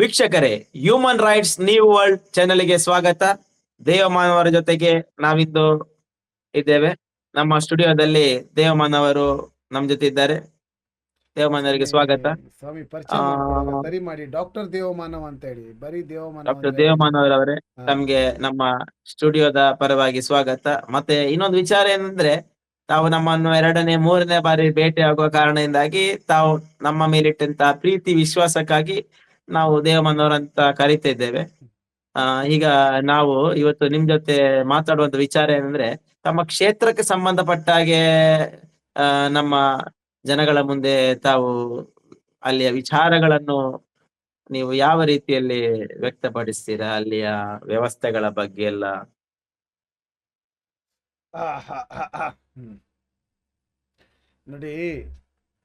ವೀಕ್ಷಕರೇ human rights new world ಚಾನೆಲ್ಗೆ ಸ್ವಾಗತ. ದೇವಮಾನವರ ಜೊತೆಗೆ ನಾವಿಂದು ಇದ್ದೇವೆ. ನಮ್ಮ ಸ್ಟುಡಿಯೋದಲ್ಲಿ ದೇವಮಾನವರು ನಮ್ ಜೊತೆ ಇದ್ದಾರೆ. ದೇವಮಾನವರಿಗೆ ಸ್ವಾಗತ. ಸ್ವಾಮಿ ಪರಿಚಯ ಮಾಡಿ ಡಾಕ್ಟರ್ ದೇವಮಾನವ ಅಂತ ಹೇಳಿ. ಬರೀ ದೇವಮಾನ ಡಾಕ್ಟರ್ ದೇವಮಾನವರವರೇ. ತಮ್ಗೆ ನಮ್ಮ ಸ್ಟುಡಿಯೋದ ಪರವಾಗಿ ಸ್ವಾಗತ. ಮತ್ತೆ ಇನ್ನೊಂದು ವಿಚಾರ ಏನಂದ್ರೆ ತಾವು ನಮ್ಮನ್ನು ಎರಡನೇ ಮೂರನೇ ಬಾರಿ ಭೇಟಿ ಆಗುವ ಕಾರಣದಿಂದಾಗಿ ತಾವು ನಮ್ಮ ಮೇಲಿಟ್ಟಂತ ಪ್ರೀತಿ ವಿಶ್ವಾಸಕ್ಕಾಗಿ ನಾವು ದೇವಮನೋರ್ ಅಂತ ಕರಿತಾ ಇದ್ದೇವೆ. ಆ, ಈಗ ನಾವು ಇವತ್ತು ನಿಮ್ ಜೊತೆ ಮಾತಾಡುವಂತ ವಿಚಾರ ಏನಂದ್ರೆ, ತಮ್ಮ ಕ್ಷೇತ್ರಕ್ಕೆ ಸಂಬಂಧಪಟ್ಟ ಹಾಗೆ, ಆ, ನಮ್ಮ ಜನಗಳ ಮುಂದೆ ತಾವು ಅಲ್ಲಿಯ ವಿಚಾರಗಳನ್ನು ನೀವು ಯಾವ ರೀತಿಯಲ್ಲಿ ವ್ಯಕ್ತಪಡಿಸ್ತೀರಾ? ಅಲ್ಲಿಯ ವ್ಯವಸ್ಥೆಗಳ ಬಗ್ಗೆ ಎಲ್ಲ. ನೋಡಿ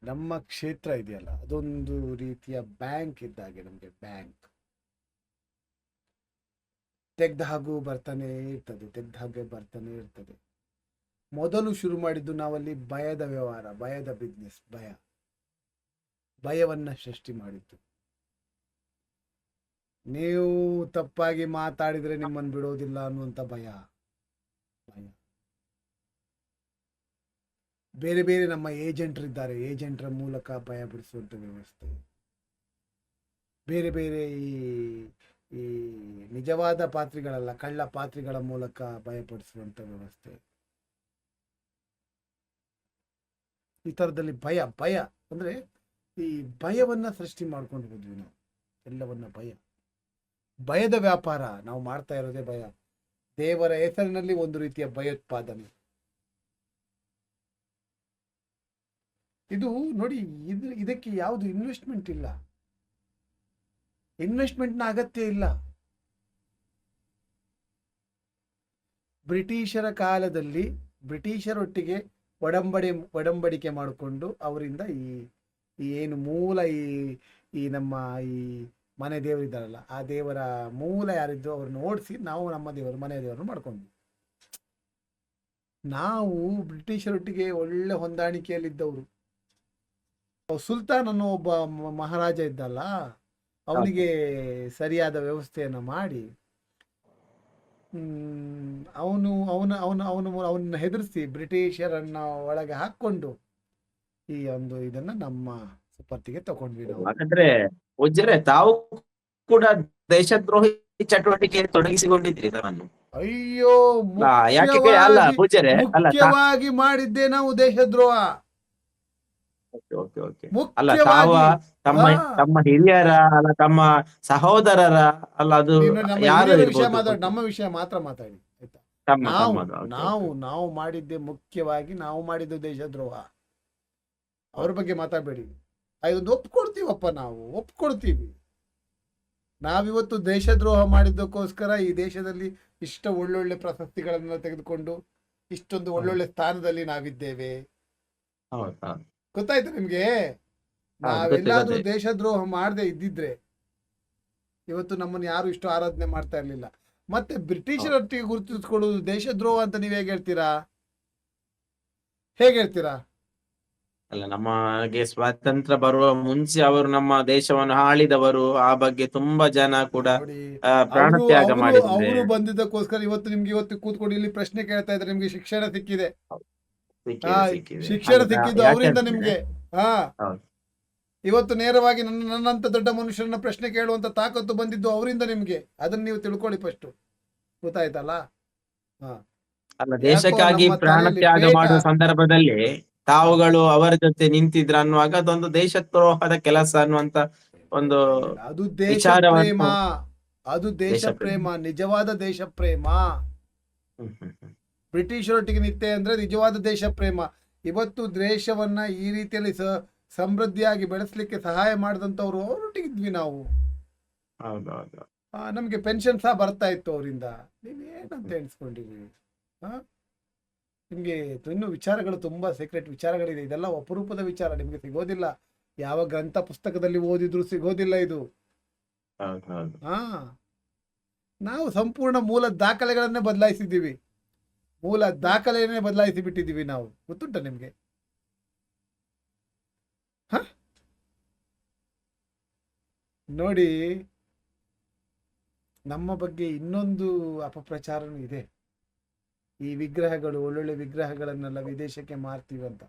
ನಮ್ಮ ಕ್ಷೇತ್ರ ಇದೆಯಲ್ಲ, ಅದೊಂದು ರೀತಿಯ ಬ್ಯಾಂಕ್ ಇದ್ದಾಗೆ ನಮಗೆ ಬ್ಯಾಂಕ್. ತೆಗ್ದ ಹಾಗೂ ಬರ್ತಾನೆ ಇರ್ತದೆ ತೆಗ್ದ ಹಾಗೆ ಬರ್ತಾನೆ ಇರ್ತದೆ. ಮೊದಲು ಶುರು ಮಾಡಿದ್ದು ನಾವಲ್ಲಿ ಭಯದ ವ್ಯವಹಾರ, ಭಯದ ಬಿಸ್ನೆಸ್ ಭಯ. ಭಯವನ್ನ ಸೃಷ್ಟಿ ಮಾಡಿದ್ದು. ನೀವು ತಪ್ಪಾಗಿ ಮಾತಾಡಿದ್ರೆ ನಿಮ್ಮನ್ನು ಬಿಡೋದಿಲ್ಲ ಅನ್ನುವಂಥ ಭಯ. ಭಯ. ಬೇರೆ ಬೇರೆ ನಮ್ಮ ಏಜೆಂಟ್ರಿದ್ದಾರೆ. ಏಜೆಂಟ್ರ ಮೂಲಕ ಭಯ ಬಿಡಿಸುವಂಥ ವ್ಯವಸ್ಥೆ. ಬೇರೆ ಬೇರೆ ಈ ಈ ನಿಜವಾದ ಪಾತ್ರಿಗಳಲ್ಲ, ಕಳ್ಳ ಪಾತ್ರಿಗಳ ಮೂಲಕ ಭಯಪಡಿಸುವಂಥ ವ್ಯವಸ್ಥೆ. ಈ ಥರದಲ್ಲಿ ಭಯ ಭಯ ಅಂದ್ರೆ ಈ ಭಯವನ್ನ ಸೃಷ್ಟಿ ಮಾಡ್ಕೊಂಡು ಹೋದ್ವಿ ನಾವು. ಎಲ್ಲವನ್ನ ಭಯ. ಭಯದ ವ್ಯಾಪಾರ, ನಾವು ಮಾಡ್ತಾ ಇರೋದೇ ಭಯ. ದೇವರ ಹೆಸರಿನಲ್ಲಿ ಒಂದು ರೀತಿಯ ಭಯೋತ್ಪಾದನೆ. ಇದು ನೋಡಿ, ಇದು, ಇದಕ್ಕೆ ಯಾವುದು ಇನ್ವೆಸ್ಟ್ಮೆಂಟ್ ಇಲ್ಲ. ಇನ್ವೆಸ್ಟ್ಮೆಂಟ್ನ ಅಗತ್ಯ ಇಲ್ಲ. ಬ್ರಿಟಿಷರ ಕಾಲದಲ್ಲಿ ಬ್ರಿಟಿಷರೊಟ್ಟಿಗೆ ಒಡಂಬಡಿ, ಒಡಂಬಡಿಕೆ ಮಾಡಿಕೊಂಡು ಅವರಿಂದ ಈ ಈ ಏನು ಮೂಲ ಈ ಈ ನಮ್ಮ ಈ ಮನೆ ದೇವರಿದ್ದಾರಲ್ಲ ಆ ದೇವರ ಮೂಲ ಯಾರಿದ್ದು ಅವ್ರನ್ನ ಓಡಿಸಿ ನಾವು ನಮ್ಮ ದೇವರು, ಮನೆ ದೇವರನ್ನು ಮಾಡ್ಕೊಂಡ್ವಿ. ನಾವು ಬ್ರಿಟಿಷರೊಟ್ಟಿಗೆ ಒಳ್ಳೆ ಹೊಂದಾಣಿಕೆಯಲ್ಲಿದ್ದವರು. ಸುಲ್ತಾನ್ ಅನ್ನೋ ಒಬ್ಬ ಮಹಾರಾಜ ಇದ್ದಲ್ಲ ಅವನಿಗೆ ಸರಿಯಾದ ವ್ಯವಸ್ಥೆಯನ್ನು ಮಾಡಿ ಅವನು ಅವನ ಅವನ ಅವನು ಅವನನ್ನು ಹೆದರಿಸಿ ಬ್ರಿಟಿಷರನ್ನ ಒಳಗೆ ಹಾಕೊಂಡು ಈ ಒಂದು ಇದನ್ನ ನಮ್ಮ ಸುಪರ್ತಿಗೆ ತಗೊಂಡ್ವಿ ನಾವು. ಹಾಗಾದ್ರೆ ತಾವು ಕೂಡ ದೇಶದ್ರೋಹಿ ಚಟುವಟಿಕೆ ತೊಡಗಿಸಿಕೊಂಡಿದ್ರಿ ಇದನ್ನು ಅಯ್ಯೋ ಯಾಕೆ ಅಲ್ಲ ಮುಖ್ಯವಾಗಿ- ಮಾಡಿದ್ದೆ ನಾವು ದೇಶದ್ರೋಹ. ಅಲ್ಲ ತಾವ ತಮ್ಮ ತಮ್ಮ ಹಿರಿಯರ ಅಲ್ಲ ತಮ್ಮ ಸಹೋದರರ ಅಲ್ಲ ಅದು ನಮ್ಮ ವಿಷಯ ಮಾತಾಡಿ ನಮ್ಮ ವಿಷಯ ಮಾತ್ರ ಮಾತಾಡಿ ಆಯ್ತಾ? ನಾವು ನಾವು. ನಾವು ಮಾಡಿದ್ದೆ ಮುಖ್ಯವಾಗಿ ನಾವು ಮಾಡಿದ್ದು ದೇಶದ್ರೋಹ. ಅವ್ರ ಬಗ್ಗೆ ಮಾತಾಡಬೇಡಿ. ಅದೊಂದು ಒಪ್ಕೊಡ್ತೀವಪ್ಪ ನಾವು ಒಪ್ಕೊಡ್ತೀವಿ. ನಾವಿವತ್ತು ದೇಶದ್ರೋಹ ಮಾಡಿದ್ದಕ್ಕೋಸ್ಕರ ಈ ದೇಶದಲ್ಲಿ ಇಷ್ಟ ಒಳ್ಳೊಳ್ಳೆ ಪ್ರಶಸ್ತಿಗಳನ್ನ ತೆಗೆದುಕೊಂಡು ಇಷ್ಟೊಂದು ಒಳ್ಳೊಳ್ಳೆ ಸ್ಥಾನದಲ್ಲಿ ನಾವಿದ್ದೇವೆ. ಗೊತ್ತಾಯ್ತು ನಿಮ್ಗೆ? ನಾವೆಲ್ಲಾದ್ರೂ. ದೇಶದ್ರೋಹ ಮಾಡದೆ ಇದ್ದಿದ್ರೆ ಇವತ್ತು ನಮ್ಮನ್ನು ಯಾರು ಇಷ್ಟು ಆರಾಧನೆ ಮಾಡ್ತಾ ಇರ್ಲಿಲ್ಲ. ಮತ್ತೆ ಬ್ರಿಟಿಷರೊಟ್ಟಿಗೆ ಗುರುತಿಸ್ಕೊಳ್ಳುವುದು ದೇಶದ್ರೋಹ ಅಂತ ನೀವ್ ಹೇಗೆ ಹೇಳ್ತೀರಾ? ಹೇಗೆ ಹೇಳ್ತೀರಾ? ಅಲ್ಲ ನಮಗೆ ಸ್ವಾತಂತ್ರ್ಯ ಬರುವ ಮುಂಚೆ ಅವರು ನಮ್ಮ ದೇಶವನ್ನು ಆಳಿದವರು. ಆ ಬಗ್ಗೆ ತುಂಬಾ ಜನ ಕೂಡ ಪ್ರಾಣತ್ಯಾಗ ಮಾಡಿದ್ರು ಅವರು ಬಂದಿದ್ದಕ್ಕೋಸ್ಕರ ಇವತ್ತು ನಿಮ್ಗೆ ಇವತ್ತು ಕೂತ್ಕೊಂಡು ಇಲ್ಲಿ ಪ್ರಶ್ನೆ ಕೇಳ್ತಾ ಇದ್ರೆ ನಿಮ್ಗೆ ಶಿಕ್ಷಣ ಸಿಕ್ಕಿದೆ. ಶಿಕ್ಷಣ ಸಿಕ್ಕಿದ್ದು ಅವರಿಂದ ನಿಮ್ಗೆ? ಹಾ. ಇವತ್ತು ನೇರವಾಗಿ ನನ್ನ ನನ್ನಂತ ದೊಡ್ಡ ಮನುಷ್ಯರನ್ನ ಪ್ರಶ್ನೆ ಕೇಳುವಂತ ತಾಕತ್ತು ಬಂದಿದ್ದು ಅವರಿಂದ ನಿಮ್ಗೆ. ಅದನ್ನ ನೀವು ತಿಳ್ಕೊಳ್ಳಿ ಫಸ್ಟ್ ಗೊತ್ತಾಯ್ತಲ್ಲ? ಅಲ್ಲ ದೇಶಕ್ಕಾಗಿ ಪ್ರಾಣ ತ್ಯಾಗ ಮಾಡುವ ಸಂದರ್ಭದಲ್ಲಿ ತಾವುಗಳು ಅವರ ಜೊತೆ ನಿಂತಿದ್ರ ಅನ್ನುವಾಗ ಅದೊಂದು ದೇಶದ್ರೋಹದ ಕೆಲಸ ಅನ್ನುವಂತ ಒಂದು ಅದು ದೇಶ ಪ್ರೇಮ. ಅದು ದೇಶ ದೇಶ ಪ್ರೇಮ. ನಿಜವಾದ ದೇಶ ಪ್ರೇಮ. ಬ್ರಿಟಿಷರೊಟ್ಟಿಗೆ ನಿತ್ಯ ಅಂದರೆ ನಿಜವಾದ ದೇಶ ಪ್ರೇಮ. ಇವತ್ತು ದೇಶವನ್ನ ಈ ರೀತಿಯಲ್ಲಿ ಸ ಸಮೃದ್ಧಿಯಾಗಿ ಬೆಳೆಸಲಿಕ್ಕೆ ಸಹಾಯ ಮಾಡಿದಂಥವ್ರು ಅವರೊಟ್ಟಿಗಿದ್ವಿ ನಾವು. ನಮಗೆ ಪೆನ್ಷನ್ ಸಹ ಬರ್ತಾ ಇತ್ತು ಅವರಿಂದ. ನೀವೇನಂತ ಎಣಿಸ್ಕೊಂಡಿದ್ವಿ ಹಾಂ ನಿಮಗೆ ಇನ್ನೂ ವಿಚಾರಗಳು ತುಂಬ ಸೀಕ್ರೆಟ್ ವಿಚಾರಗಳಿದೆ. ಇದೆಲ್ಲ ಅಪರೂಪದ ವಿಚಾರ ನಿಮಗೆ ಸಿಗೋದಿಲ್ಲ. ಯಾವ ಗ್ರಂಥ ಪುಸ್ತಕದಲ್ಲಿ ಓದಿದ್ರು ಸಿಗೋದಿಲ್ಲ ಇದು. ಹಾ ನಾವು ಸಂಪೂರ್ಣ ಮೂಲ ದಾಖಲೆಗಳನ್ನೇ ಬದಲಾಯಿಸಿದ್ದೀವಿ. ಮೂಲ ದಾಖಲೆಯನ್ನೇ ಬದಲಾಯಿಸಿ ಬಿಟ್ಟಿದ್ದೀವಿ ನಾವು. ಗೊತ್ತುಂಟ ನಿಮ್ಗೆ? ಹ? ನೋಡಿ, ನಮ್ಮ ಬಗ್ಗೆ ಇನ್ನೊಂದು ಅಪಪ್ರಚಾರನೂ ಇದೆ. ಈ ವಿಗ್ರಹಗಳು, ಒಳ್ಳೊಳ್ಳೆ ವಿಗ್ರಹಗಳನ್ನೆಲ್ಲ ವಿದೇಶಕ್ಕೆ ಮಾರ್ತೀವಿ ಅಂತ.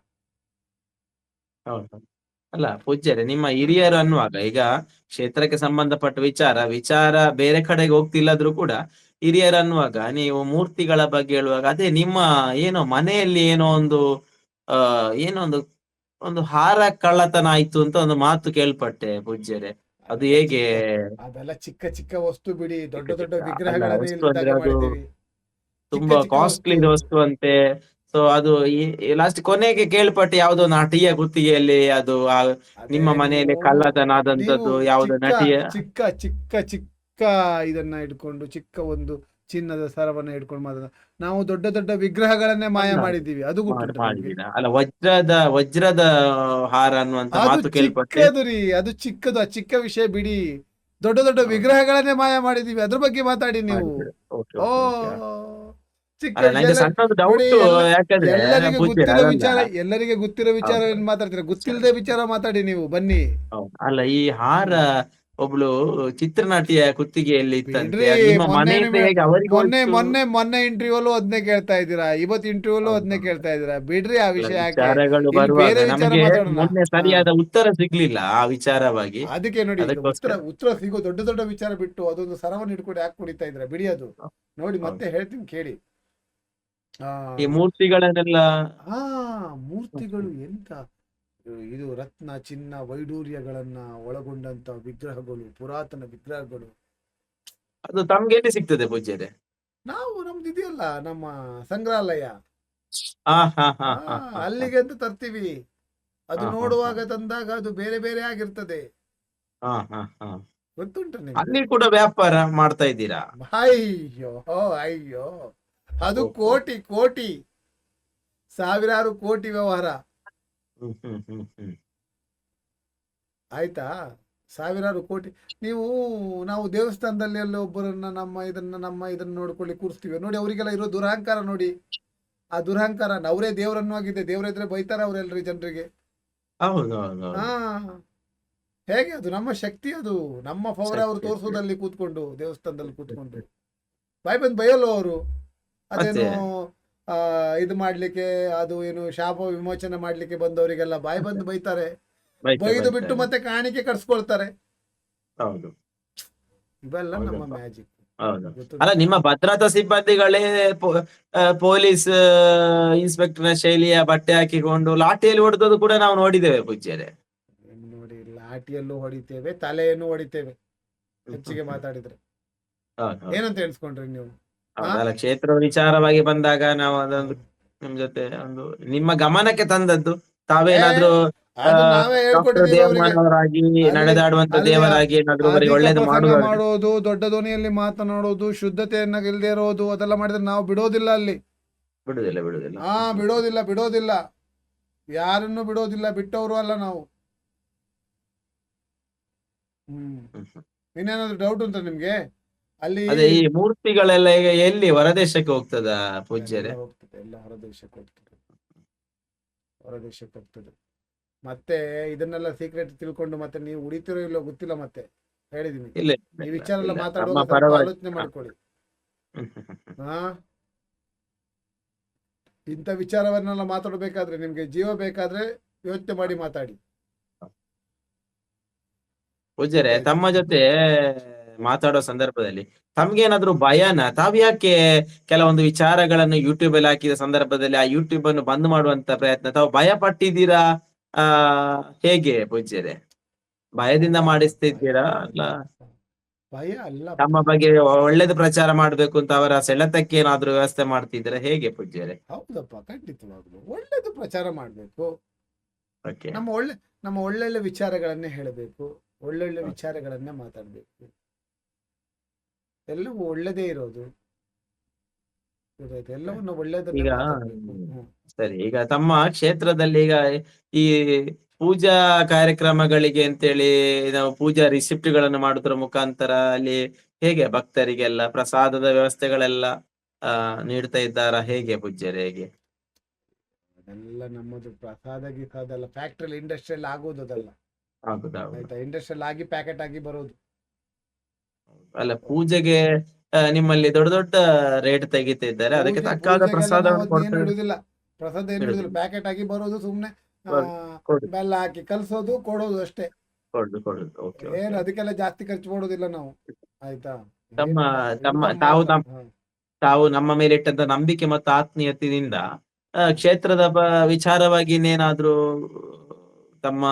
ಅಲ್ಲ, ಪೂಜ್ಯರೆ, ನಿಮ್ಮ ಹಿರಿಯರು ಅನ್ನುವಾಗ ಈಗ ಕ್ಷೇತ್ರಕ್ಕೆ ಸಂಬಂಧಪಟ್ಟ ವಿಚಾರ ವಿಚಾರ ಬೇರೆ ಕಡೆಗೆ ಹೋಗ್ತಿಲ್ಲದ್ರೂ ಕೂಡ ಹಿರಿಯರು ಅನ್ನುವಾಗ ನೀವು ಮೂರ್ತಿಗಳ ಬಗ್ಗೆ ಹೇಳುವಾಗ ಅದೇ ನಿಮ್ಮ ಏನೋ ಮನೆಯಲ್ಲಿ ಏನೋ ಒಂದು ಆ ಏನೋ ಒಂದು ಒಂದು ಹಾರ ಕಳ್ಳತನ ಆಯ್ತು ಅಂತ ಒಂದು ಮಾತು ಕೇಳ್ಪಟ್ಟೆ ಪೂಜ್ಯರೇ. ಅದು ಹೇಗೆ? ಅದೆಲ್ಲ ಚಿಕ್ಕ ಚಿಕ್ಕ ವಸ್ತು ಬಿಡಿ ದೊಡ್ಡ ದೊಡ್ಡ ಅದು ತುಂಬಾ ಕಾಸ್ಟ್ಲಿ ವಸ್ತು. ಅಂತೆ. ಸೊ ಅದು ಲಾಸ್ಟ್ ಕೊನೆಗೆ ಕೇಳ್ಪಟ್ಟೆ ಯಾವ್ದೋ ನಟಿಯ ಗುತ್ತಿಗೆಯಲ್ಲಿ ಅದು ನಿಮ್ಮ ಮನೆಯಲ್ಲಿ ಕಳ್ಳತನ ಆದಂತದ್ದು ಯಾವ್ದೋ ನಟಿಯ ಚಿಕ್ಕ ಚಿಕ್ಕ ಚಿಕ್ಕ ಇದನ್ನ ಇಟ್ಕೊಂಡು ಚಿಕ್ಕ ಒಂದು ಚಿನ್ನದ ಸರವನ್ನ ಹಿಡ್ಕೊಂಡು ಮಾತ್ರ. ನಾವು ದೊಡ್ಡ ದೊಡ್ಡ ವಿಗ್ರಹಗಳನ್ನೇ ಮಾಯ. ಮಾಡಿದ್ದೀವಿ. ಅದು? ಅಲ್ಲ ವಜ್ರದ ವಜ್ರದ ಹಾರ ಅನ್ನುವಂತ ಮಾತು ಚಿಕ್ಕದು ರೀ ಅದು ಚಿಕ್ಕದು ಆ ಚಿಕ್ಕ ವಿಷಯ ಬಿಡಿ. ದೊಡ್ಡ ದೊಡ್ಡ ವಿಗ್ರಹಗಳನ್ನೇ ಮಾಯ ಮಾಡಿದೀವಿ ಅದ್ರ ಬಗ್ಗೆ ಮಾತಾಡಿ ನೀವು. ಓ. ಚಿಕ್ಕ ಎಲ್ಲರಿಗೆ ಗೊತ್ತಿರೋ ವಿಚಾರ ಎಲ್ಲರಿಗೆ ಗೊತ್ತಿರೋ ವಿಚಾರ. ಏನ್ ಮಾತಾಡ್ತೀರಾ? ಗೊತ್ತಿಲ್ಲದೆ ವಿಚಾರ ಮಾತಾಡಿ ನೀವು. ಬನ್ನಿ. ಅಲ್ಲ ಈ ಹಾರ ಒಬ್ಳು ಚಿತ್ರನಟಿಯ ಕುತ್ತಿಗೆಯಲ್ಲಿ ಮೊನ್ನೆ ಮೊನ್ನೆ? ಮೊನ್ನೆ ಇಂಟರ್ವ್ಯೂ ಅದನ್ನೇ ಕೇಳ್ತಾ ಇದ್ದೀರಾ? ಇವತ್ತು ಇಂಟರ್ವ್ಯೂ ಅದನ್ನೇ. ಕೇಳ್ತಾ ಇದ್ದೀರಾ? ಬಿಡ್ರಿ ಆ ವಿಷಯ ಮೊನ್ನೆ ಸರಿಯಾದ ಉತ್ತರ ಸಿಗ್ಲಿಲ್ಲ ಆ ವಿಚಾರವಾಗಿ. ಅದಕ್ಕೆ ನೋಡಿ ಉತ್ತರ ಉತ್ತರ ಸಿಗೋ ದೊಡ್ಡ ದೊಡ್ಡ ವಿಚಾರ ಬಿಟ್ಟು ಅದೊಂದು ಸರವನ್ನು ಇಟ್ಕೊಂಡು ಯಾಕೆ ಕುಡಿತಾ ಇದ್ರ ಬಿಡಿ ಅದು. ನೋಡಿ ಮತ್ತೆ ಹೇಳ್ತೀನಿ ಕೇಳಿ. ಈ ಮೂರ್ತಿಗಳನ್ನೆಲ್ಲ ಆ ಮೂರ್ತಿಗಳು ಎಂತ? ಇದು ರತ್ನ ಚಿನ್ನ ವೈಡೂರ್ಯಗಳನ್ನ ಒಳಗೊಂಡಂತ ವಿಗ್ರಹಗಳು ಪುರಾತನ ವಿಗ್ರಹಗಳು. ಅದು ತಮ್ಗೆ ಎಲ್ಲಿ ಸಿಗ್ತದೆ ಪೂಜ್ಯರೇ? ನಾವು ನಮ್ದು ಇದೆಯಲ್ಲ ನಮ್ಮ ಸಂಗ್ರಹಾಲಯ. ಅಲ್ಲಿಗೆ ಅಂತ ತರ್ತೀವಿ. ಅದು ನೋಡುವಾಗ ತಂದಾಗ ಅದು ಬೇರೆ ಬೇರೆ ಆಗಿರ್ತದೆ. ಗೊತ್ತುಂಟ ಅಲ್ಲಿ ಕೂಡ ವ್ಯಾಪಾರ ಮಾಡ್ತಾ ಇದ್ದೀರಾ? ಅಯ್ಯೋ ಅಯ್ಯೋ. ಅದು ಕೋಟಿ ಕೋಟಿ. ಸಾವಿರಾರು ಕೋಟಿ ವ್ಯವಹಾರ. ಆಯ್ತಾ? ಸಾವಿರಾರು ಕೋಟಿ. ನೀವು ನಾವು ದೇವಸ್ಥಾನದಲ್ಲಿ ಎಲ್ಲ ಒಬ್ಬರನ್ನ ನಮ್ಮ ಇದನ್ನ ನಮ್ಮ ಇದನ್ನ ನೋಡ್ಕೊಳ್ಳಿ ಕೂರಿಸ್ತೀವಿ. ನೋಡಿ ಅವರಿಗೆಲ್ಲ ಇರೋ ದುರಹಂಕಾರ ನೋಡಿ. ಆ ದುರಹಂಕಾರ ಅವರೇ ದೇವರನ್ನು ಆಗಿದೆ ದೇವರ ಇದ್ರೆ ಬೈತಾರ ಅವ್ರೆಲ್ರಿ ಜನರಿಗೆ. ಹಾ. ಹೇಗೆ ಅದು? ನಮ್ಮ ಶಕ್ತಿ ಅದು. ನಮ್ಮ ಪವರ್ ಅವರು. ತೋರಿಸೋದಲ್ಲಿ ಕೂತ್ಕೊಂಡು ದೇವಸ್ಥಾನದಲ್ಲಿ ಕೂತ್ಕೊಂಡು. ಬಾಯ್ ಬಂದ್ ಬಯಲು ಅವರು? ಅದೇನು ಇದು ಮಾಡ್ಲಿಕ್ಕೆ ಅದು ಏನು ಶಾಪ ವಿಮೋಚನೆ ಮಾಡ್ಲಿಕ್ಕೆ ಬಂದವರಿಗೆಲ್ಲ ಬಾಯಿ ಬಂದು ಬೈತಾರೆ. ಬೈದು ಬಿಟ್ಟು ಮತ್ತೆ ಕಾಣಿಕೆ ಕಟ್ಸ್ಕೊಳ್ತಾರೆ. ಹೌದು. ಇವೆಲ್ಲ ನಮ್ಮ ಮ್ಯಾಜಿಕ್ ಹೌದು. ಅಲ್ಲ ನಿಮ್ಮ ಭದ್ರತಾ ಸಿಬ್ಬಂದಿಗಳೇ ಪೊ- ಪೊಲೀಸ್ ಇನ್ಸ್ಪೆಕ್ಟರ್ನ ಶೈಲಿಯ ಬಟ್ಟೆ ಹಾಕಿಕೊಂಡು ಲಾಠಿಯಲ್ಲಿ ಹೊಡೆದದ್ದು ಕೂಡ ನಾವು ನೋಡಿದ್ದೇವೆ ಪೂಜ್ಯರೇ. ನೋಡಿ ಲಾಠಿಯಲ್ಲೂ ಹೊಡಿತೇವೆ ತಲೆಯನ್ನು ಹೊಡಿತೇವೆ. ಹೆಚ್ಚಿಗೆ ಮಾತಾಡಿದ್ರೆ. ಏನಂತ ಎಣಿಸ್ಕೊಂಡ್ರಿ ನೀವು? ಹೌದು, ಅಲ್ಲ ಕ್ಷೇತ್ರ ವಿಚಾರವಾಗಿ ಬಂದಾಗ ನಾವು ಅದೊಂದು ನಿಮ್ ಜೊತೆ ಒಂದು ನಿಮ್ಮ ಗಮನಕ್ಕೆ ತಂದದ್ದು. ತಾವೇನಾದ್ರೂ ನಡೆದಾಡುವಂತ ದೇವರಾಗಿ ಏನಾದ್ರೂ ಒಳ್ಳೇದು ಮಾಡೋದು ದೊಡ್ಡ ಧ್ವನಿಯಲ್ಲಿ ಮಾತನಾಡೋದು ಶುದ್ಧತೆಯನ್ನ ಇಲ್ಲದೆ ಇರೋದು ಅದೆಲ್ಲ ಮಾಡಿದ್ರೆ ನಾವು ಬಿಡೋದಿಲ್ಲ ಅಲ್ಲಿ. ಬಿಡೋದಿಲ್ಲ ಬಿಡೋದಿಲ್ಲ ಹಾ ಬಿಡೋದಿಲ್ಲ ಬಿಡೋದಿಲ್ಲ. ಯಾರನ್ನು ಬಿಡೋದಿಲ್ಲ ಬಿಟ್ಟವರು ಅಲ್ಲ ನಾವು. ಹ್ಮ್. ಇನ್ನೇನಾದ್ರು ಡೌಟ್ ಉಂಟಾ ನಿಮ್ಗೆ? ಅಲ್ಲಿ ಅದೇ ಈ ಮೂರ್ತಿಗಳೆಲ್ಲ ಈಗ ಎಲ್ಲಿ ಹೊರದೇಶಕ್ಕೆ ಹೋಗ್ತದ ಪೂಜ್ಯರೇ? ಎಲ್ಲ ಹೋಗ್ತದೆ ಎಲ್ಲ ಹೊರದೇಶಕ್ಕೆ ಹೋಗ್ತದೆ. ಹೊರದೇಶಕ್ಕೆ ಹೋಗ್ತದೆ. ಮತ್ತೆ ಇದನ್ನೆಲ್ಲ ಸೀಕ್ರೆಟ್ ತಿಳ್ಕೊಂಡು ಮತ್ತೆ ನೀವು ಉಳಿತಿರೋ ಇಲ್ಲೋ ಗೊತ್ತಿಲ್ಲ ಮತ್ತೆ. ಹೇಳಿದೀನಿ ಇಲ್ಲ ಈ ವಿಚಾರ ಎಲ್ಲ ಮಾತಾಡುವ ಮಾತಾಡುವಾಗ ಆಲೋಚನೆ ಮಾಡ್ಕೊಳ್ಳಿ. ಹಾ? ಇಂಥ ವಿಚಾರವನ್ನೆಲ್ಲ ಮಾತಾಡಬೇಕಾದ್ರೆ ನಿಮ್ಗೆ ಜೀವ ಬೇಕಾದ್ರೆ ಯೋಚನೆ ಮಾಡಿ ಮಾತಾಡಿ. ಪೂಜ್ಯರೇ ತಮ್ಮ ಜೊತೆ ಮಾತಾಡೋ ಸಂದರ್ಭದಲ್ಲಿ ತಮ್ಗೇನಾದ್ರೂ ಭಯನ? ತಾವ್ ಯಾಕೆ ಕೆಲವೊಂದು ವಿಚಾರಗಳನ್ನು ಯೂಟ್ಯೂಬ್ ಅಲ್ಲಿ ಹಾಕಿದ ಸಂದರ್ಭದಲ್ಲಿ ಆ ಯೂಟ್ಯೂಬ್ ಅನ್ನು ಬಂದ್ ಮಾಡುವಂತ ಪ್ರಯತ್ನ? ತಾವು ಭಯ ಪಟ್ಟಿದ್ದೀರಾ? ಆ ಹೇಗೆ ಪೂಜ್ಯರೇ? ಭಯದಿಂದ ಮಾಡಿಸ್ತಿದ್ದೀರಾ ಅಲ್ಲ? ಭಯ ಅಲ್ಲ. ತಮ್ಮ ಬಗ್ಗೆ ಒಳ್ಳೇದು ಪ್ರಚಾರ ಮಾಡ್ಬೇಕು ಅಂತ ಅವರ ಸೆಳೆತಕ್ಕೆ ಏನಾದ್ರೂ ವ್ಯವಸ್ಥೆ ಮಾಡ್ತಿದ್ದೀರಾ? ಹೇಗೆ ಪೂಜ್ಯರೆ? ಹೌದಪ್ಪ ಖಂಡಿತವಾಗ್ಲು. ಒಳ್ಳೇದು ಪ್ರಚಾರ ಮಾಡ್ಬೇಕು. ನಮ್ಮ ಒಳ್ಳೆ ನಮ್ಮ ಒಳ್ಳೊಳ್ಳೆ ವಿಚಾರಗಳನ್ನೇ ಹೇಳಬೇಕು. ಒಳ್ಳೊಳ್ಳೆ ವಿಚಾರಗಳನ್ನೇ ಮಾತಾಡ್ಬೇಕು. ಎಲ್ಲವೂ ಒಳ್ಳೆದೇ ಇರೋದು. ಎಲ್ಲವನ್ನ ಈಗ. ಸರಿ ಈಗ ತಮ್ಮ ಕ್ಷೇತ್ರದಲ್ಲಿ ಈಗ ಈ ಪೂಜಾ ಕಾರ್ಯಕ್ರಮಗಳಿಗೆ ಅಂತೇಳಿ ನಾವು ಪೂಜಾ ರಿಸಿಪ್ಟ್ಗಳನ್ನು ಮಾಡುವುದರ ಮುಖಾಂತರ ಅಲ್ಲಿ ಹೇಗೆ ಭಕ್ತರಿಗೆಲ್ಲ ಪ್ರಸಾದದ ವ್ಯವಸ್ಥೆಗಳೆಲ್ಲ ಆ ನೀಡ್ತಾ ಇದ್ದಾರಾ? ಹೇಗೆ ಪೂಜ್ಯರು ಹೇಗೆ? ಅದೆಲ್ಲ ನಮ್ಮದು ಪ್ರಸಾದ ಗಿಸಾದ ಎಲ್ಲ ಫ್ಯಾಕ್ಟ್ರಿಯಲ್ಲಿ ಇಂಡಸ್ಟ್ರಿಯಲ್ಲಿ ಆಗೋದು ಅದೆಲ್ಲ ಆಯ್ತಾ? ಇಂಡಸ್ಟ್ರಿಯಲ್ ಆಗಿ ಪ್ಯಾಕೆಟ್ ಆಗಿ ಬರೋದು. ಅಲ್ಲ ಪೂಜೆಗೆ ನಿಮ್ಮಲ್ಲಿ ದೊಡ್ಡ ದೊಡ್ಡ ರೇಟ್ ತೆಗಿತಿದ್ದಾರೆ. ಅದಕ್ಕೆ ಪೂಜೆ- ತಕ್ಕಾದ ಪ್ರಸಾದ ಕೊಡ್ತಾರೆ ಪ್ರಸಾದ ಏನು ಇಡುದಿಲ್ಲ ಪ್ಯಾಕೆಟ್ ಆಗಿ ಬರೋದು ಸುಮ್ನೆ. ಬೆಲ್ಲ ಹಾಕಿ ಕಲ್ಸೋದು ಕೊಡೋದು ಅಷ್ಟೇ. ಏನ್ ಅದಕ್ಕೆಲ್ಲ ಜಾಸ್ತಿ ಖರ್ಚು ಮಾಡೋದಿಲ್ಲ ನಾವು. ಆಯ್ತಾ? ತಮ್ಮ ತಮ್ಮ ತಾವು ತಾವು ನಮ್ಮ ಮೇಲೆ ಇಟ್ಟಂತ ನಂಬಿಕೆ ಮತ್ತು ಆತ್ಮೀಯತೆಯಿಂದ ಕ್ಷೇತ್ರದ ವಿಚಾರವಾಗಿ ಇನ್ನೇನಾದ್ರೂ ತಮ್ಮ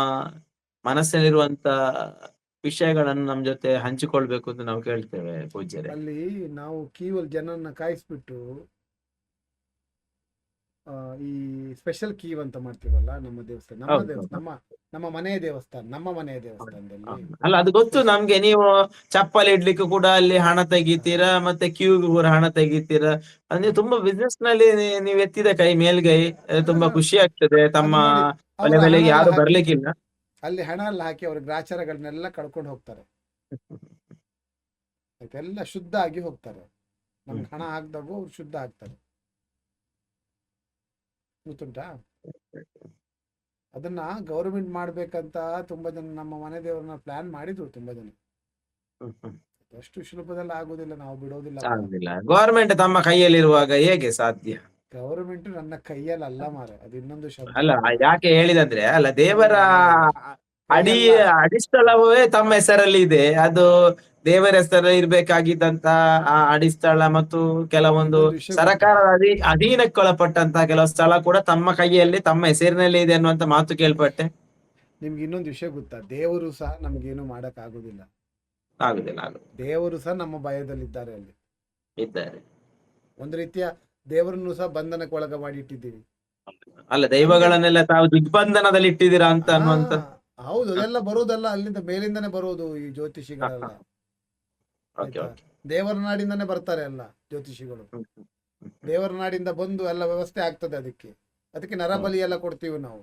ಮನಸ್ಸಲ್ಲಿರುವಂತ ವಿಷಯಗಳನ್ನು ನಮ್ಮ ಜೊತೆ ಹಂಚಿಕೊಳ್ಬೇಕು ಅಂತ ನಾವು ಕೇಳ್ತೇವೆ ಪೂಜ್ಯರೇ. ಅಲ್ಲಿ ನಾವು ಕೀವಲ್ ಜನನ್ನ ಕಾಯಿಸ್ಬಿಟ್ಟು ಆ, ಈ ಸ್ಪೆಷಲ್ ಕೀವ್ ಅಂತ ಮಾಡ್ತೀವಲ್ಲ ನಮ್ಮ ದೇವಸ್ಥಾನ ನಮ್ಮ ಹೌದು, ದೇವಸ್ಥಾನ ನಮ್ಮ ನಮ್ಮ ಮನೆಯ ದೇವಸ್ಥಾನ ನಮ್ಮ ಮನೆಯ ದೇವಸ್ಥಾನದಲ್ಲಿ. ಅಲ್ಲ ಅದು ಗೊತ್ತು ನಮ್ಗೆ ನೀವು ಚಪ್ಪಲಿ ಇಡ್ಲಿಕ್ಕೆ ಕೂಡ ಅಲ್ಲಿ ಹಣ ತೆಗಿತೀರಾ ಮತ್ತೆ ಕ್ಯೂಗೂ ಕೂಡ ಹಣ ತೆಗಿತೀರಾ? ಅಂದ್ರೆ ತುಂಬಾ ಬಿಸ್ನೆಸ್ನಲ್ಲಿ ನೀ- ನೀವು ಎತ್ತಿದ ಕೈ ಮೇಲ್ಗೈ ಅದು ತುಂಬಾ ಖುಷಿ ಆಗ್ತದೆ ತಮ್ಮ ಅದು ನೋಡಿ, ಅವ್ರ ಒಲೆ ಬೆಲೆಗೆ ಹಣ ಯಾರು ಹಾಕಿ- ಬರ್ಲಿಕ್ಕಿಲ್ಲ. ಅಲ್ಲಿ ಹಣ ಎಲ್ಲ ಹಾಕಿ ಅವ್ರ ಗ್ರಾಚಾರಗಳನ್ನೆಲ್ಲ ಕಳ್ಕೊಂಡು ಹೋಗ್ತಾರೆ. ಎಲ್ಲ ಶುದ್ಧ ಆಗಿ ಹೋಗ್ತಾರೆ. ನಮ್ಗೆ ಹಣ ಹಾಕ್ದಾಗೂ ಅವ್ರು ಶುದ್ಧ ಆಗ್ತಾರೆ. ಗೊತ್ತುಂಟಾ? ಅದನ್ನ ಗೌರ್ಮೆಂಟ್ ಮಾಡ್ಬೇಕಂತ ತುಂಬಾ ಜನ ನಮ್ಮ ಮನೆ ದೇವರನ್ನ ಪ್ಲಾನ್ ಮಾಡಿದ್ರು ತುಂಬಾ ಜನ. ಅಷ್ಟು ಸುಲಭದಲ್ಲಿ ಆಗುದಿಲ್ಲ, ನಾವು ಬಿಡೋದಿಲ್ಲ. ಗೌರ್ಮೆಂಟ್ ತಮ್ಮ ಕೈಯಲ್ಲಿರುವಾಗ ಹೇಗೆ ಸಾಧ್ಯ? ಗೌರ್ಮೆಂಟ್ ನನ್ನ ಕೈಯಲ್ಲಿ ಅಲ್ಲ ಮಾರ ಅದು ಇನ್ನೊಂದು ಶಬ್ದ. ಅಲ್ಲ ಯಾಕೆ ಹೇಳಿದಂದ್ರೆ ಅಲ್ಲ ದೇವರ ಅಡಿ. ಅಡಿಸ್ಥಳವೇ ತಮ್ಮ ಹೆಸರಲ್ಲಿ ಇದೆ. ಅದು ದೇವರ ಹೆಸರಲ್ಲಿ ಇರ್ಬೇಕಾಗಿದ್ದಂತ ಆ ಅಡಿಸ್ಥಳ ಮತ್ತು ಕೆಲವೊಂದು ಸರಕಾರದ ಅಧೀ ಅಧೀನಕ್ಕೆ ಒಳಪಟ್ಟಂತ ಕೆಲವು ಸ್ಥಳ ಕೂಡ ತಮ್ಮ ಕೈಯಲ್ಲಿ ತಮ್ಮ ಹೆಸರಿನಲ್ಲಿ ಇದೆ ಅನ್ನುವಂತ ಮಾತು ಕೇಳ್ಪಟ್ಟೆ? ನಿಮ್ಗೆ ಇನ್ನೊಂದು ವಿಷಯ ಗೊತ್ತಾ? ದೇವರು ಸಹ ನಮ್ಗೇನು ಮಾಡಕ್ ಆಗುದಿಲ್ಲ. ದೇವರು ಸಹ ನಮ್ಮ ಭಯದಲ್ಲಿದ್ದಾರೆ ಅಲ್ಲಿ. ಇದ್ದಾರೆ. ಒಂದು ರೀತಿಯ ದೇವರನ್ನು ಸಹ ಬಂಧನಕ್ಕೆ ಒಳಗ ಮಾಡಿ ಇಟ್ಟಿದ್ದೀವಿ ಅಲ್ಲ ದೈವಗಳನ್ನೆಲ್ಲ ತಾವು ದಿಗ್ಬಂಧನದಲ್ಲಿ ಇಟ್ಟಿದ್ದೀರಾ ಅಂತ ಅನ್ನುವಂತ ಹೌದು ಅದೆಲ್ಲ ಬರುವುದಲ್ಲ ಅಲ್ಲಿಂದ ಮೇಲಿಂದನೇ ಬರುವುದು ಈ ಜ್ಯೋತಿಷಿಗಳೆಲ್ಲ? ದೇವರ ನಾಡಿಂದಾನೇ ಬರ್ತಾರೆ ಎಲ್ಲ ಜ್ಯೋತಿಷಿಗಳು. ದೇವರ ನಾಡಿಂದ ಬಂದು ಎಲ್ಲ ವ್ಯವಸ್ಥೆ ಆಗ್ತದೆ ಅದಕ್ಕೆ. ಅದಕ್ಕೆ ನರಬಲಿ ಎಲ್ಲ ಕೊಡ್ತೀವಿ ನಾವು.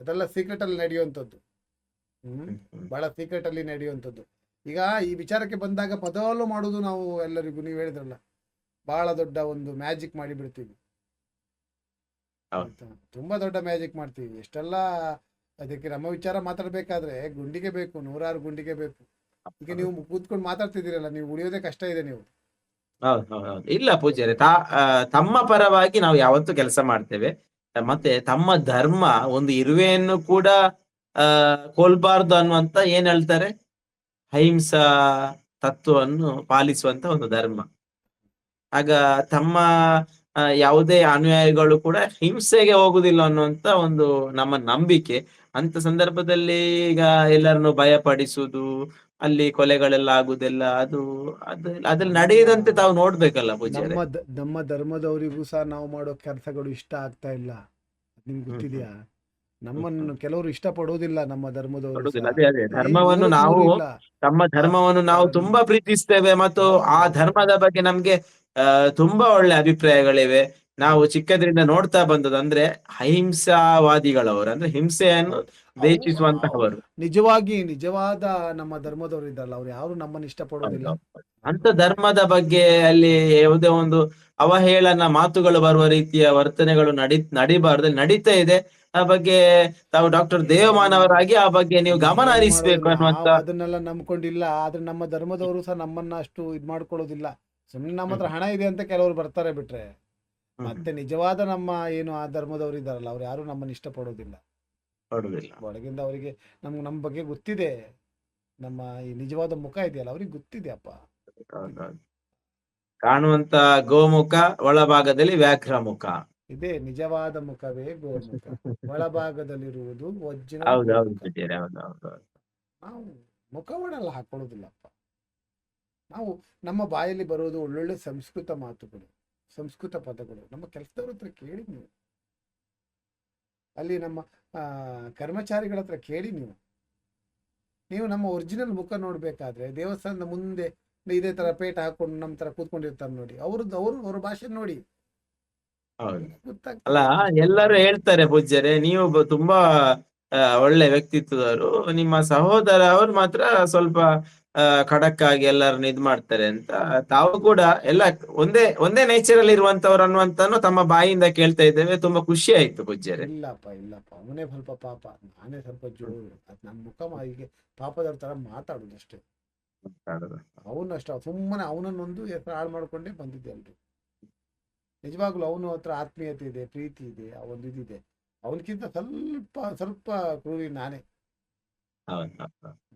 ಅದೆಲ್ಲ ಸೀಕ್ರೆಟ್ ಅಲ್ಲಿ ನಡೆಯುವಂಥದ್ದು. ಹ್ಮ್ ಬಹಳ ಸೀಕ್ರೆಟ್ ಅಲ್ಲಿ ನಡೆಯುವಂಥದ್ದು. ಈಗ ಈ ವಿಚಾರಕ್ಕೆ ಬಂದಾಗ ಪದವಲ್ಲೂ ಮಾಡುವುದು ನಾವು ಎಲ್ಲರಿಗೂ ನೀವು ಹೇಳಿದ್ರಲ್ಲ. ಬಹಳ ದೊಡ್ಡ ಒಂದು ಮ್ಯಾಜಿಕ್ ಮಾಡಿ ಬಿಡ್ತೀವಿ. ತುಂಬಾ ದೊಡ್ಡ ಮ್ಯಾಜಿಕ್ ಮಾಡ್ತೀವಿ. ಎಷ್ಟೆಲ್ಲ ಅದಕ್ಕೆ ನಮ್ಮ ವಿಚಾರ ಮಾತಾಡ್ಬೇಕಾದ್ರೆ ಗುಂಡಿಗೆ ಬೇಕು ನೂರಾರು ಗುಂಡಿಗೆ ಬೇಕು. ಈಗ ನೀವು ಕೂತ್ಕೊಂಡು ಮಾತಾಡ್ತಿದ್ದೀರಲ್ಲ ನೀವು ಉಳಿಯೋದೇ ಕಷ್ಟ ಇದೆ ನೀವು. ಇಲ್ಲ ಪೂಜಾರಿ ತಾ ತಮ್ಮ ಪರವಾಗಿ ನಾವು ಯಾವತ್ತೂ ಕೆಲಸ ಮಾಡ್ತೇವೆ. ಮತ್ತೆ ತಮ್ಮ ಧರ್ಮ ಒಂದು ಇರುವೆಯನ್ನು ಕೂಡ ಕೊಲ್ಬಾರ್ದು ಅನ್ನುವಂತ ಏನ್ ಹೇಳ್ತಾರೆ? ಅಹಿಂಸಾ ತತ್ವವನ್ನು ಪಾಲಿಸುವಂತ ಒಂದು ಧರ್ಮ. ಆಗ ತಮ್ಮ ಯಾವುದೇ ಅನುಯಾಯಿಗಳು ಕೂಡ ಹಿಂಸೆಗೆ ಹೋಗುದಿಲ್ಲ ಅನ್ನುವಂತ ಒಂದು ನಮ್ಮ ನಂಬಿಕೆ. ಅಂತ ಸಂದರ್ಭದಲ್ಲಿ ಈಗ ಎಲ್ಲರನ್ನು ಭಯಪಡಿಸುವುದು ಅಲ್ಲಿ ಕೊಲೆಗಳೆಲ್ಲ ಆಗುದೆಲ್ಲ ಅದು ಅದು ಅದ್ರಲ್ಲಿ ನಡೆಯದಂತೆ ತಾವು ನೋಡ್ಬೇಕಲ್ಲ ನಮ್ಮ ದ- ನಮ್ಮ ಧರ್ಮದವರಿಗೂ ಸಹ ನಾವು ಮಾಡೋ ಕೆಲಸಗಳು ಇಷ್ಟ ಆಗ್ತಾ ಇಲ್ಲ. ನಿಮ್ಗೆ ಗೊತ್ತಿದೆಯಾ? ನಮ್ಮನ್ನು ಕೆಲವರು ಇಷ್ಟ ಪಡೋದಿಲ್ಲ ನಮ್ಮ ಧರ್ಮದವರು. ಅದೇ ಅದೇ. ಧರ್ಮವನ್ನು ನಾವು ಇಲ್ಲ. ತಮ್ಮ ಧರ್ಮವನ್ನು ನಾವು ತುಂಬಾ ಪ್ರೀತಿಸ್ತೇವೆ ಮತ್ತು ಆ ಧರ್ಮದ ಬಗ್ಗೆ ನಮ್ಗೆ ತುಂಬಾ ಒಳ್ಳೆ ಅಭಿಪ್ರಾಯಗಳಿವೆ. ನಾವು ಚಿಕ್ಕದ್ರಿಂದ ನೋಡ್ತಾ ಬಂದದ್ದು ಅಂದ್ರೆ ಅಹಿಂಸಾವಾದಿಗಳವರು ಅಂದ್ರೆ ಹಿಂಸೆಯನ್ನು ದ್ವೇಷಿಸುವಂತಹವರು ನಿಜವಾಗಿ ನಿಜವಾದ ನಮ್ಮ ಧರ್ಮದವರು ಇದ್ದಲ್ಲ ಅವ್ರು ಯಾರು ನಮ್ಮನ್ನ ಇಷ್ಟಪಡೋದಿಲ್ಲ. ಅಂತ ಧರ್ಮದ ಬಗ್ಗೆ ಅಲ್ಲಿ ಯಾವುದೇ ಒಂದು ಅವಹೇಳನ ಮಾತುಗಳು ಬರುವ ರೀತಿಯ ವರ್ತನೆಗಳು ನಡಿ ನಡಿಬಾರ್ದು. ನಡೀತಾ ಇದೆ. ಆ ಬಗ್ಗೆ ತಾವು ಡಾಕ್ಟರ್ ದೇವಮಾನವರಾಗಿ ಆ ಬಗ್ಗೆ ನೀವು ಗಮನ ಹರಿಸ್ಬೇಕು ಅನ್ನುವಂತ ಅದನ್ನೆಲ್ಲ ನಂಬ್ಕೊಂಡಿಲ್ಲ ಆದ್ರೆ ನಮ್ಮ ಧರ್ಮದವರು ಸಹ ನಮ್ಮನ್ನ ಅಷ್ಟು ಇದ್ ಮಾಡ್ಕೊಳ್ಳೋದಿಲ್ಲ ಸುಮ್ಮನೆ ನಮ್ಮ ಹತ್ರ ಹಣ ಇದೆ ಅಂತ ಕೆಲವರು ಬರ್ತಾರೆ ಬಿಟ್ರೆ ಮತ್ತೆ ನಿಜವಾದ ನಮ್ಮ ಏನು ಆ ಧರ್ಮದವರು ಇದ್ದಾರಲ್ಲ ಅವ್ರು ಯಾರು ನಮ್ಮನ್ನ ಇಷ್ಟಪಡೋದಿಲ್ಲ. ಒಳಗಿಂದ ಅವರಿಗೆ ನಮ್ಗೆ ನಮ್ಮ ಬಗ್ಗೆ ಗೊತ್ತಿದೆ. ನಮ್ಮ ಈ ನಿಜವಾದ ಮುಖ ಇದೆಯಲ್ಲ ಅವ್ರಿಗೆ ಗೊತ್ತಿದೆ ಅಪ್ಪ. ಕಾಣುವಂತ ಗೋಮುಖ ಒಳಭಾಗದಲ್ಲಿ ವ್ಯಾಘ್ರ ಮುಖ ಇದೆ ನಿಜವಾದ ಮುಖವೇ ಗೋಮುಖ. ಒಳಭಾಗದಲ್ಲಿರುವುದು ವಜ್ರ ನಾವು ಮುಖವನ್ನೆಲ್ಲ ಹಾಕೊಳ್ಳೋದಿಲ್ಲಪ್ಪ. ನಾವು ನಮ್ಮ ಬಾಯಲ್ಲಿ ಬರೋದು ಒಳ್ಳೊಳ್ಳೆ ಸಂಸ್ಕೃತ ಮಾತುಗಳು ಸಂಸ್ಕೃತ ಪದಗಳು. ನಮ್ಮ ಕೆಲಸದವ್ರ ಹತ್ರ ಕೇಳಿ ನೀವು. ಅಲ್ಲಿ ನಮ್ಮ ಆ, ಕರ್ಮಚಾರಿಗಳ ಹತ್ರ ಕೇಳಿ ನೀವು. ನೀವು ನಮ್ಮ ಒರಿಜಿನಲ್ ಮುಖ ನೋಡ್ಬೇಕಾದ್ರೆ ದೇವಸ್ಥಾನದ ಮುಂದೆ ಇದೇ ತರ ಪೇಟ ಹಾಕೊಂಡು ನಮ್ಮ ತರ ಕೂತ್ಕೊಂಡಿರ್ತಾರೆ ನೋಡಿ. ಅವ್ರದ್ದು ಅವ್ರು ಅವ್ರ ಭಾಷೆ ನೋಡಿ. ಅಲ್ಲ ಎಲ್ಲರೂ ಹೇಳ್ತಾರೆ ಪೂಜ್ಯರೆ ನೀವು ತುಂಬಾ ಒಳ್ಳೆ ವ್ಯಕ್ತಿತ್ವದವರು ನಿಮ್ಮ ಸಹೋದರ ಅವರು ಮಾತ್ರ ಸ್ವಲ್ಪ ಖಡಕ್ ಆಗಿ ಎಲ್ಲರನ್ನ ಇದ್ ಮಾಡ್ತಾರೆ ಅಂತ ತಾವು ಕೂಡ ಎಲ್ಲ ಒಂದೇ ಒಂದೇ ನೇಚರ್ ಅಲ್ಲಿ ಇರುವಂತವ್ರು ಅನ್ನುವಂತನು ತಮ್ಮ ಬಾಯಿಯಿಂದ ಕೇಳ್ತಾ ಇದ್ದೇವೆ. ತುಂಬಾ ಖುಷಿ ಆಯ್ತು ಪೂಜ್ಯರೆ. ಇಲ್ಲಪ್ಪ ಇಲ್ಲಪ್ಪ. ಅವನೇ ಸ್ವಲ್ಪ ಪಾಪ. ನಾನೇ ಸ್ವಲ್ಪ ಜೋರು ಅದ್ ನನ್ನ ಮುಖ ಹೀಗೆ ಪಾಪದವ್ರ ತರ ಮಾತಾಡುದಷ್ಟೇ ಮಾತಾಡುದು. ಅವನಷ್ಟ ಸುಮ್ಮನೆ ಅವನನ್ನೊಂದು ಹೆಸರು ಹಾಳು ಮಾಡ್ಕೊಂಡೇ ಬಂದಿದ್ದೆ ಅಲ್ರಿ ನಿಜವಾಗ್ಲೂ ಅವನ ಹತ್ರ ಆತ್ಮೀಯತೆ ಇದೆ ಪ್ರೀತಿ ಇದೆ ಆ ಒಂದು ಇದಿದೆ. ಅವನಕ್ಕಿಂತ ಸ್ವಲ್ಪ ಸ್ವಲ್ಪ ಕ್ರೂರಿ ನಾನೇ.